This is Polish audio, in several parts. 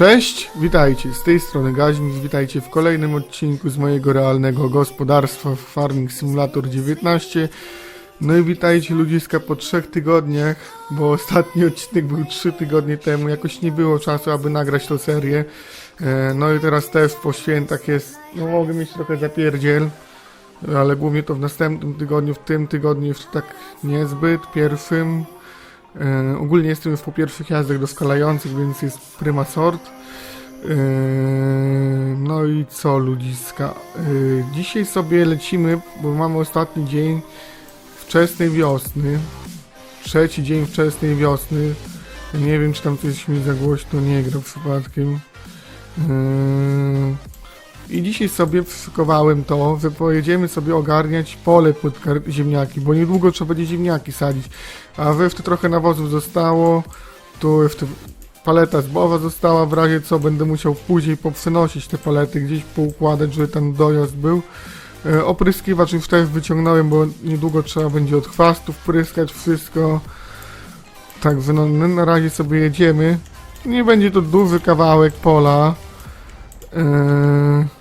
Cześć, witajcie, z tej strony Gaźnik, witajcie w kolejnym odcinku z mojego realnego gospodarstwa Farming Simulator 19. No i witajcie ludziska po trzech tygodniach, bo ostatni odcinek był trzy tygodnie temu, jakoś nie było czasu, aby nagrać tą serię. E, No i teraz też po świętach jest, no mogę mieć trochę zapierdziel, ale głównie to w następnym tygodniu, w tym tygodniu już tak niezbyt, pierwszym. E, ogólnie jestem już po pierwszych jazdach doskalających, więc jest prima sort. E, no i co ludziska? E, dzisiaj sobie lecimy, bo mamy ostatni dzień wczesnej wiosny. Trzeci dzień wczesnej wiosny. Nie wiem, czy tam coś mi za głośno nie gra przypadkiem. E, i dzisiaj sobie szykowałem to, że pojedziemy sobie ogarniać pole pod ziemniaki, bo niedługo trzeba będzie ziemniaki sadzić. A we wtedy trochę nawozów zostało, tu jeszcze paleta zbowa została, w razie co będę musiał później poprzynosić te palety, gdzieś poukładać, żeby ten dojazd był. E, opryskiwacz już też wyciągnąłem, bo niedługo trzeba będzie od chwastów pryskać wszystko. Także no, na razie sobie jedziemy. Nie będzie to duży kawałek pola. Eee,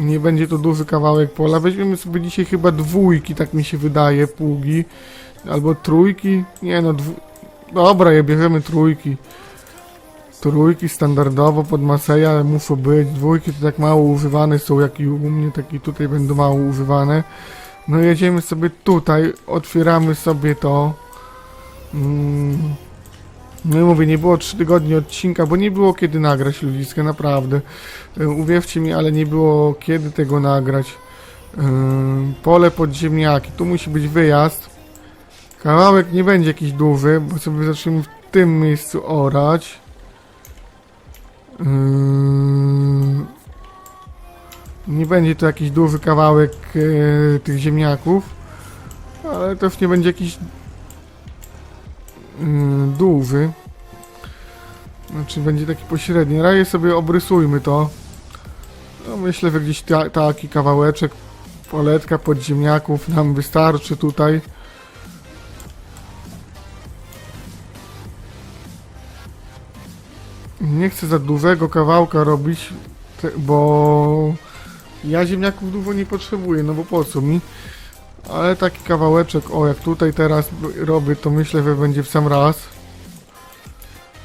nie będzie to duży kawałek pola. Weźmiemy sobie dzisiaj chyba dwójki, tak mi się wydaje, pługi. Albo trójki. Nie no, dwu... dobra, je bierzemy trójki. Trójki standardowo pod Maseja, ale muszą być. Dwójki to tak mało używane są, jak i u mnie, tak i tutaj będą mało używane. No jedziemy sobie tutaj, otwieramy sobie to. Mm. No i mówię, nie było 3 tygodnie odcinka, bo nie było kiedy nagrać ludziska, naprawdę. E, Uwierzcie mi, ale nie było kiedy tego nagrać. E, Pole pod ziemniaki, tu musi być wyjazd. Kawałek nie będzie jakiś duży, bo sobie zaczniemy w tym miejscu orać. E, Nie będzie to jakiś duży kawałek tych ziemniaków, ale też nie będzie jakiś duży. Znaczy będzie taki pośredni. Raje sobie obrysujmy to. No myślę, że gdzieś ta, taki kawałeczek poletka podziemniaków nam wystarczy tutaj. Nie chcę za dużego kawałka robić, bo ja ziemniaków dużo nie potrzebuję, no bo po co mi? Ale taki kawałeczek, o jak tutaj teraz robię, to myślę, że będzie w sam raz.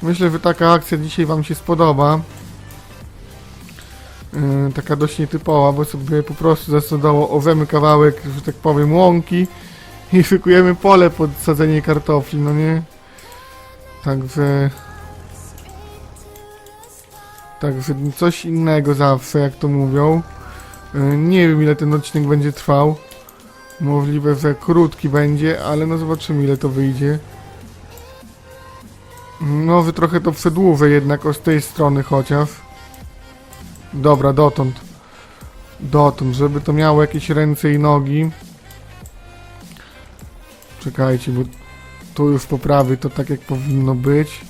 Myślę, że taka akcja dzisiaj Wam się spodoba. Yy, taka dość nietypowa, bo sobie po prostu zastodowo owemy kawałek, że tak powiem, łąki i szykujemy pole pod sadzenie kartofli, no nie? Także... Także coś innego zawsze, jak to mówią. Yy, nie wiem ile ten odcinek będzie trwał. Możliwe, że krótki będzie, ale no zobaczymy ile to wyjdzie. No, wy trochę to przedłużę jednak o z tej strony chociaż. Dobra, dotąd. Dotąd, żeby to miało jakieś ręce i nogi. Czekajcie, bo tu już po prawej to tak jak powinno być.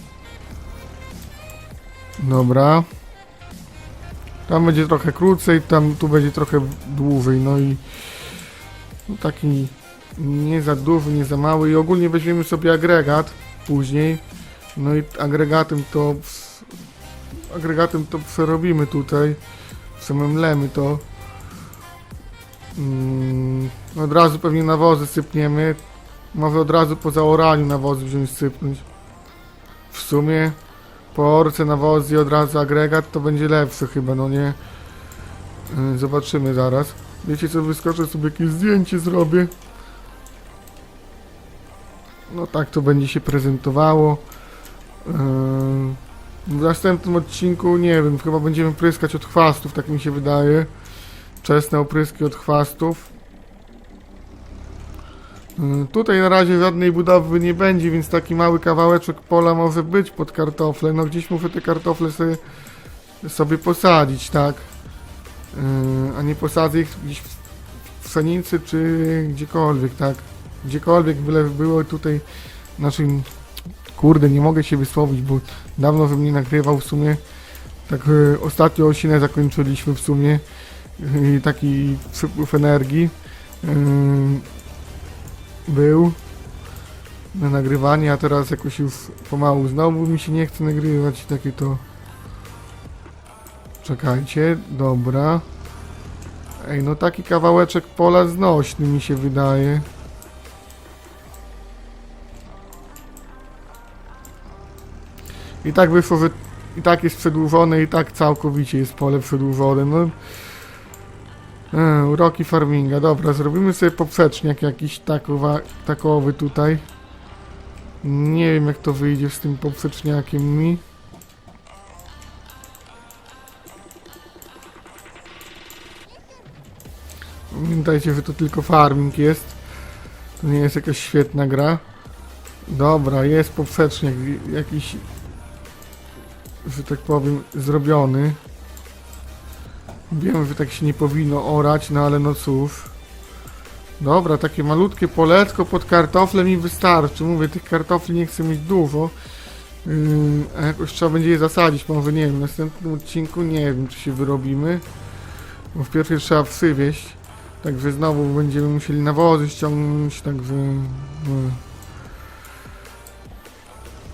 Dobra. Tam będzie trochę krócej, tam tu będzie trochę dłużej, no i no taki nie za duży, nie za mały i ogólnie weźmiemy sobie agregat później. No i agregatem to agregatem to przerobimy tutaj. Przememlemy to. Mm, od razu pewnie nawozy sypniemy. Może od razu po zaoraniu nawozy wziąć sypnąć. W sumie po orce nawozy i od razu agregat to będzie lepsze chyba, no nie? Yy, Zobaczymy zaraz. Wiecie co, wyskoczę sobie jakieś zdjęcie zrobię. No tak to będzie się prezentowało. Yy, W następnym odcinku, nie wiem, chyba będziemy pryskać od chwastów, tak mi się wydaje. Wczesne opryski od chwastów. Yy, Tutaj na razie żadnej budowy nie będzie, więc taki mały kawałeczek pola może być pod kartofle. No gdzieś muszę te kartofle sobie, sobie posadzić, tak? Yy, a nie posadzę ich gdzieś w pszenicy czy gdziekolwiek, tak? Gdziekolwiek byle było tutaj naszym kurde, nie mogę się wysłowić, bo dawno bym nie nagrywał w sumie. Tak e, ostatnio osinę zakończyliśmy w sumie i taki przypływ energii yy, był na nagrywanie, a teraz jakoś już pomału znowu mi się nie chce nagrywać, takie to Czekajcie, dobra. Ej, no taki kawałeczek pola znośny mi się wydaje. I tak wyszło, że i tak jest przedłużone, i tak całkowicie jest pole przedłużone. No. E, uroki farminga. Dobra, zrobimy sobie poprzeczniak jakiś takowa, takowy tutaj. Nie wiem jak to wyjdzie z tym poprzeczniakiem mi. Pamiętajcie, że to tylko farming jest. To nie jest jakaś świetna gra. Dobra, jest poprzeczniak jakiś, że tak powiem, zrobiony. Wiem, że tak się nie powinno orać, no ale no cóż. Dobra, takie malutkie poletko pod kartofle mi wystarczy. Mówię, tych kartofli nie chcę mieć dużo. Yy, a jakoś trzeba będzie je zasadzić, może nie wiem, w następnym odcinku nie wiem, czy się wyrobimy. Bo w pierwszej trzeba przywieźć. Także znowu będziemy musieli nawozy ściągnąć, także... No.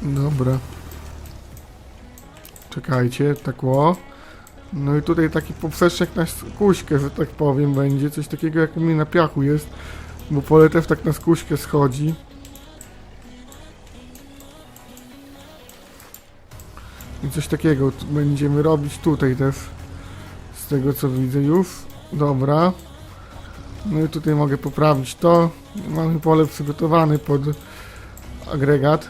Dobra. Czekajcie, tak ło. No i tutaj taki poprzecznik na skuśkę, że tak powiem, będzie. Coś takiego jak u mnie na piachu jest. Bo pole też tak na skuśkę schodzi. I coś takiego będziemy robić tutaj też. Z tego co widzę już. Dobra. No i tutaj mogę poprawić to. Mamy pole przygotowane pod agregat.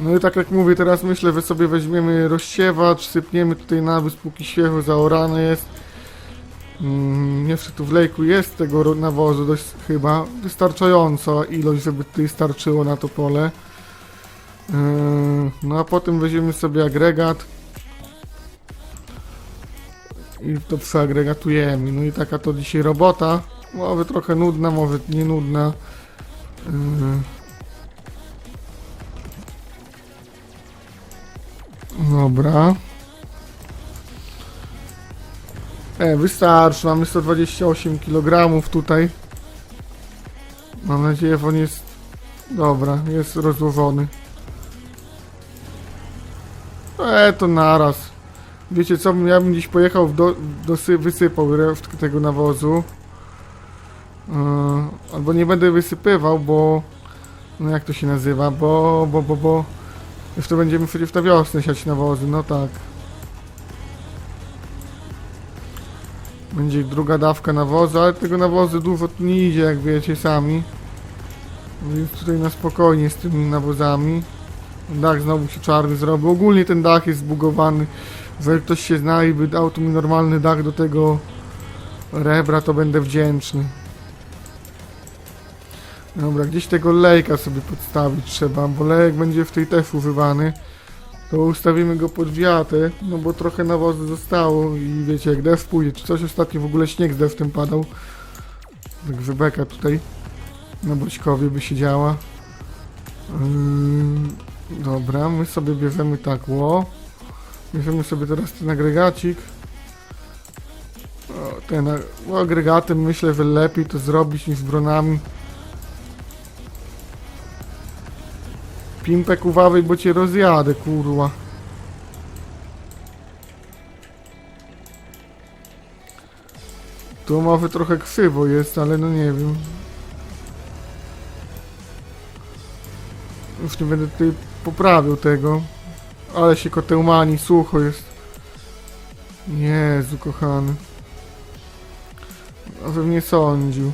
No i tak jak mówię, teraz myślę, że sobie weźmiemy rozsiewacz, sypniemy tutaj nawóz, póki świeżo zaorane jest. Mm, jeszcze tu w lejku jest tego nawozu dość chyba wystarczająca ilość, żeby tutaj starczyło na to pole. Yy, no a potem weźmiemy sobie agregat i to przeagregatujemy. No i taka to dzisiaj robota. Może trochę nudna, może nie nudna. Yy. Dobra. E, wystarczy, mamy 128 kg tutaj. Mam nadzieję, że on jest... Dobra, jest rozłożony. E, to naraz. Wiecie co, ja bym dziś pojechał, do, dosy, wysypał resztkę tego nawozu. Yy, albo nie będę wysypywał, bo... No jak to się nazywa? Bo, bo, bo, bo... Już to będziemy przecież na wiosnę siać nawozy, no tak. Będzie druga dawka nawozu, ale tego nawozu dużo tu nie idzie, jak wiecie sami. Więc tutaj na spokojnie z tymi nawozami. Dach znowu się czarny zrobił. Ogólnie ten dach jest zbugowany. że jak ktoś się zna i by dał mi normalny dach do tego rebra, to będę wdzięczny. Dobra, gdzieś tego lejka sobie podstawić trzeba, bo lejek będzie w tej też używany. To ustawimy go pod wiatę, no bo trochę nawozu zostało i wiecie, jak deszcz pójdzie, czy coś ostatnio w ogóle śnieg z deszczem padał. Także beka tutaj na Bośkowie by siedziała. Yy, dobra, my sobie bierzemy tak, ło. Bierzemy sobie teraz ten agregacik. O, ten o, agregatem myślę, że lepiej to zrobić niż bronami. Pimpek uważaj, bo cię rozjadę, kurwa. Tu może trochę krzywo jest, ale no nie wiem. Już nie będę tutaj poprawił tego. Ale się kotełmani, sucho jest. Jezu, kochany. A bym nie sądził,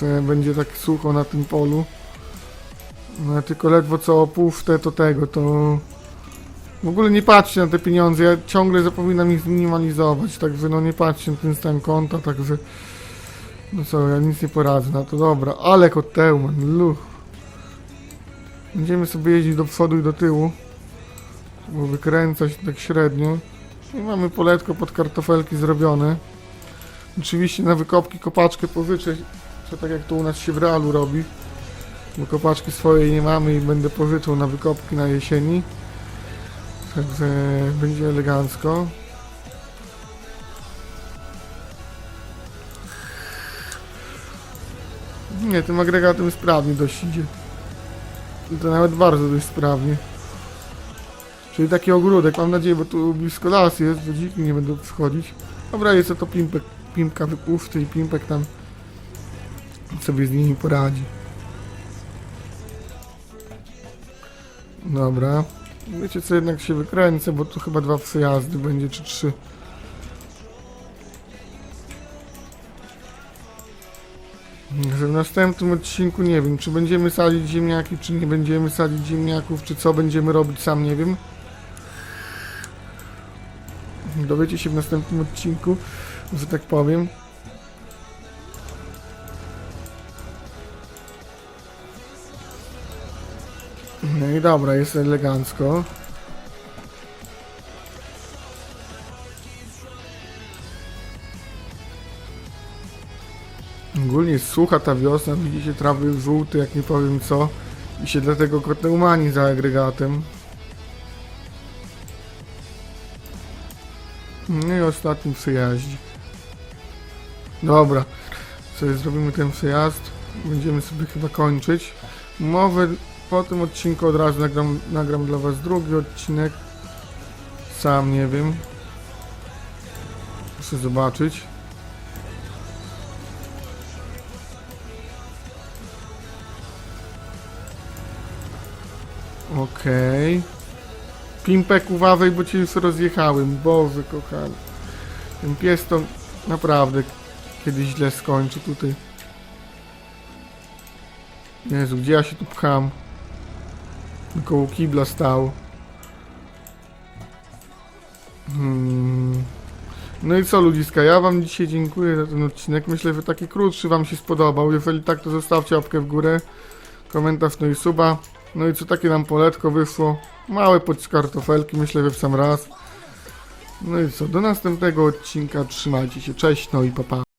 że będzie tak sucho na tym polu. No ja tylko ledwo co opuszczę to tego, to... W ogóle nie patrzcie na te pieniądze, ja ciągle zapominam ich zminimalizować, także no nie patrzcie na ten stan konta, także... No co, ja nic nie poradzę na to, dobra, ale kotełman, luch. Będziemy sobie jeździć do przodu i do tyłu, bo wykręcać tak średnio. I mamy poletko pod kartofelki zrobione. Oczywiście na wykopki kopaczkę pożyczę, co tak jak to u nas się w realu robi. Bo kopaczki swojej nie mamy i będę pożyczał na wykopki na jesieni. Także będzie elegancko. Nie, tym agregatem sprawnie dość idzie. I to nawet bardzo dość sprawnie. Czyli taki ogródek, mam nadzieję, bo tu blisko las jest, że dziki nie będą przychodzić. Dobra, jest to pimpek, pimpka wypuszczę i pimpek tam sobie z nimi poradzi. Dobra. Wiecie co, jednak się wykręcę, bo tu chyba dwa przejazdy będzie, czy trzy. W następnym odcinku nie wiem, czy będziemy sadzić ziemniaki, czy nie będziemy sadzić ziemniaków, czy co będziemy robić, sam nie wiem. Dowiecie się w następnym odcinku, że tak powiem. No i dobra, jest elegancko. Ogólnie sucha ta wiosna, widzicie trawy żółte, jak nie powiem co. I się dlatego kotę umani za agregatem. No i ostatni przejaździk. Dobra, sobie zrobimy ten przejazd. Będziemy sobie chyba kończyć. Mowę po tym odcinku od razu nagram, nagram dla was drugi odcinek. Sam nie wiem. Muszę zobaczyć. Okej. Pimpek uważaj, bo cię już rozjechałem. Boże kochany. Ten pies to naprawdę kiedyś źle skończy tutaj. Jezu, gdzie ja się tu pcham? Koło kibla stał. Hmm. No i co ludziska, ja wam dzisiaj dziękuję za ten odcinek. Myślę, że taki krótszy wam się spodobał. Jeżeli tak, to zostawcie łapkę w górę, komentarz, no i suba. No i co takie nam poletko wyszło? Małe kartofelki, myślę, że w sam raz. No i co, do następnego odcinka. Trzymajcie się, cześć, no i papa. Pa.